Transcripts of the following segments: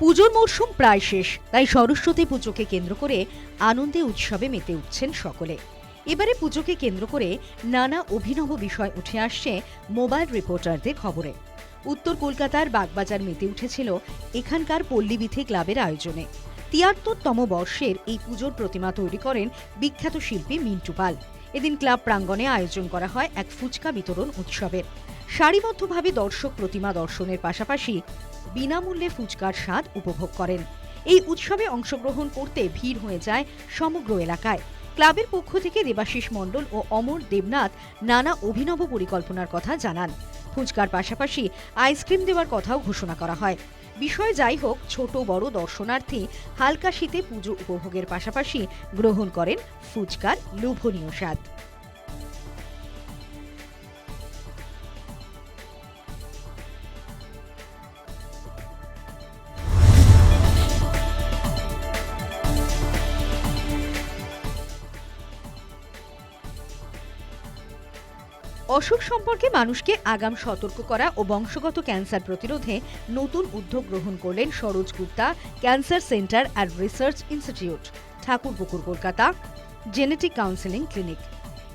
পুজোর মরশুম প্রায় শেষ, তাই সরস্বতী পুজোকে কেন্দ্র করে আনন্দে উৎসবে মেতে উঠছেন সকলে। এবারে পুজোকে কেন্দ্র করে নানা অভিনব বিষয় উঠে আসছে মোবাইল রিপোর্টারদের খবরে। উত্তর কলকাতার বাগবাজার মেতে উঠেছিল এখানকার পল্লীবিথি ক্লাবের আয়োজনে। তিয়াত্তরতম বর্ষের এই পুজোর প্রতিমা তৈরি করেন বিখ্যাত শিল্পী মিন্টু পাল। এদিন ক্লাব প্রাঙ্গণে আয়োজন করা হয় এক ফুচকা বিতরণ উৎসবের। সারিবদ্ধভাবে দর্শক প্রতিমা দর্শনের পাশাপাশি বিনামূল্যে ফুচকার স্বাদ উপভোগ করেন। এই উৎসবে অংশগ্রহণ করতে ভিড় হয়ে যায় সমগ্র এলাকায়। ক্লাবের পক্ষ থেকে দেবাশিস মণ্ডল ও অমর দেবনাথ নানা অভিনব পরিকল্পনার কথা জানান। ফুচকার পাশাপাশি আইসক্রিম দেওয়ার কথাও ঘোষণা করা হয়। বিষয় যাই হোক, ছোট বড় দর্শনার্থী হালকা শীতে পুজো উপভোগের পাশাপাশি গ্রহণ করেন ফুচকার লোভনীয় স্বাদ। অসুখ সম্পর্কে মানুষকে আগাম সতর্ক করা ও বংশগত ক্যান্সার প্রতিরোধে নতুন উদ্যোগ গ্রহণ করলেন Saroj Gupta, cancer centre and research institute, Thakurpukur, Kolkata genetic counselling clinic.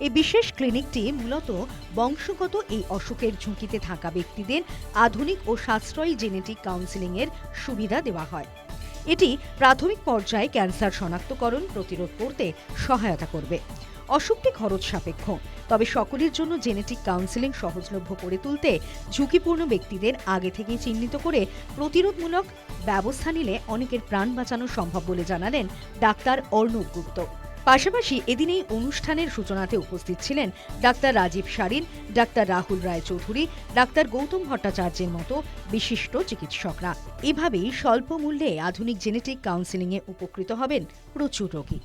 এই বিশেষ ক্লিনিকটি মূলত বংশগত এই অসুখের ঝুঁকিতে থাকা ব্যক্তিদের আধুনিক ও সাশ্রয়ী জেনেটিক কাউন্সেলিংয়ের সুবিধা দেওয়া হয়। এটি প্রাথমিক পর্যায়ে ক্যান্সার শনাক্তকরণ প্রতিরোধ করতে সহায়তা করবে। অসুখটি খরচ সাপেক্ষ। তবে সকলের জন্য জেনেটিক কাউন্সেলিং সহজলভ্য করে তুলতে ঝুঁকিপূর্ণ ব্যক্তিদের আগে থেকেই চিহ্নিত করে প্রতিরোধমূলক ব্যবস্থা নিলে অনেকের প্রাণ বাঁচানো সম্ভব বলে জানালেন ডাক্তার অর্ণব গুপ্ত। পাশাপাশি এদিন এই অনুষ্ঠানের সূচনাতে উপস্থিত ছিলেন doctor Rajiv Sarin doctor Rahul Roy Chowdhury doctor Goutam ভট্টাচার্যের মতো বিশিষ্ট চিকিৎসকরা। এভাবেই স্বল্প মূল্যে আধুনিক জেনেটিক কাউন্সেলিংয়ে উপকৃত হবেন প্রচুর রোগী।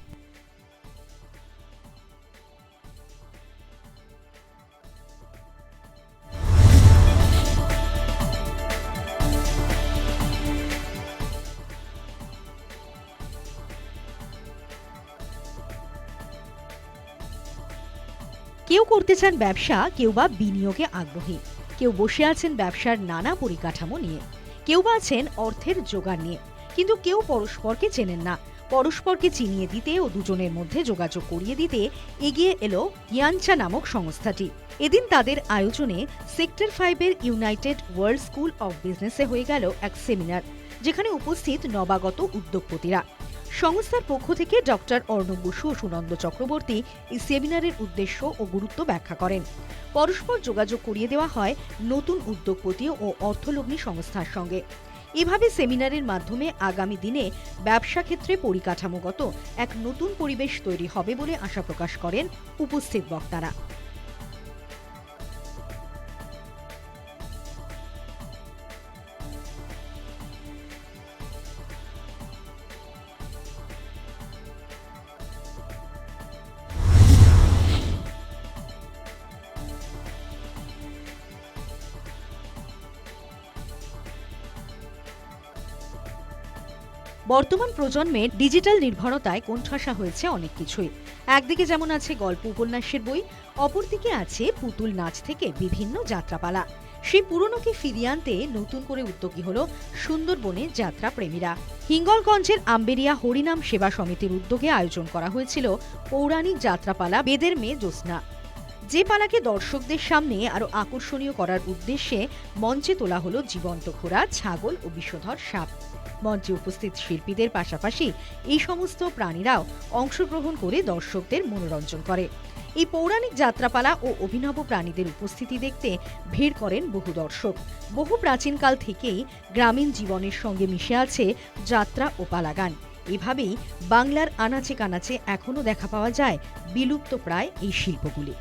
কেউ করতে চান ব্যবসা, কেউ বা বিনিয়োগে আগ্রহী। কেউ বসে আছেন ব্যবসার নানা পরিকাঠামো নিয়ে। কেউ বা আছেন অর্থের জোগাড় নিয়ে। কিন্তু কেউ পরস্পরকে চেনেন না। পরস্পরকে চিনিয়ে দিতে ও দুজনের মধ্যে যোগাযোগ করিয়ে দিতে এগিয়ে এলো ইয়ানচা নামক সংস্থাটি। এদিন তাদের আয়োজনে সেক্টর ফাইভের ইউনাইটেড ওয়ার্ল্ড স্কুল অব বিজনেসে হয়ে গেল এক সেমিনার, যেখানে উপস্থিত নবাগত উদ্যোগপতিরা। সংস্থার পক্ষ থেকে ডক্টর অর্ণব বসু ও সুনন্দ চক্রবর্তী এই সেমিনারের উদ্দেশ্য ও গুরুত্ব ব্যাখ্যা করেন। পরস্পর যোগাযোগ করিয়ে দেওয়া হয় নতুন উদ্যোগপতি ও অর্থলগ্নি সংস্থার সঙ্গে। এভাবে সেমিনারের মাধ্যমে আগামী দিনে ব্যবসা ক্ষেত্রে পরিকাঠামোগত এক নতুন পরিবেশ তৈরি হবে বলে আশা প্রকাশ করেন উপস্থিত বক্তারা। বর্তমান প্রজন্মের ডিজিটাল নির্ভরতায় কোণঠাসা হয়েছে অনেক কিছুই। একদিকে যেমন আছে গল্প উপন্যাসের বই, অপরদিকে আছে পুতুল নাচ থেকে বিভিন্ন যাত্রাপালা। সেই পুরনোকে ফিরিয়ে আনতে নতুন করে উদ্যোগী হল সুন্দরবনে যাত্রা প্রেমীরা হিঙ্গলগঞ্জের আম্বেরিয়া হরিনাম সেবা সমিতির উদ্যোগে আয়োজন করা হয়েছিল পৌরাণিক যাত্রাপালা বেদের মেয়ে জ্যোৎস্না। যে পালাকে দর্শকদের সামনে আরও আকর্ষণীয় করার উদ্দেশ্যে মঞ্চে তোলা হলো জীবন্ত ঘোড়া, ছাগল ও বিষধর সাপ। মঞ্চে উপস্থিত শিল্পীদের পাশাপাশি এই সমস্ত প্রাণীরাও অংশগ্রহণ করে দর্শকদের মনোরঞ্জন করে। এই পৌরাণিক যাত্রাপালা ও অভিনব প্রাণীদের উপস্থিতি দেখতে ভিড় করেন বহু দর্শক। বহু প্রাচীনকাল থেকেই গ্রামীণ জীবনের সঙ্গে মিশে আছে যাত্রা ও পালাগান। এভাবেই বাংলার আনাচে কানাচে এখনও দেখা পাওয়া যায় বিলুপ্ত প্রায় এই শিল্পগুলি।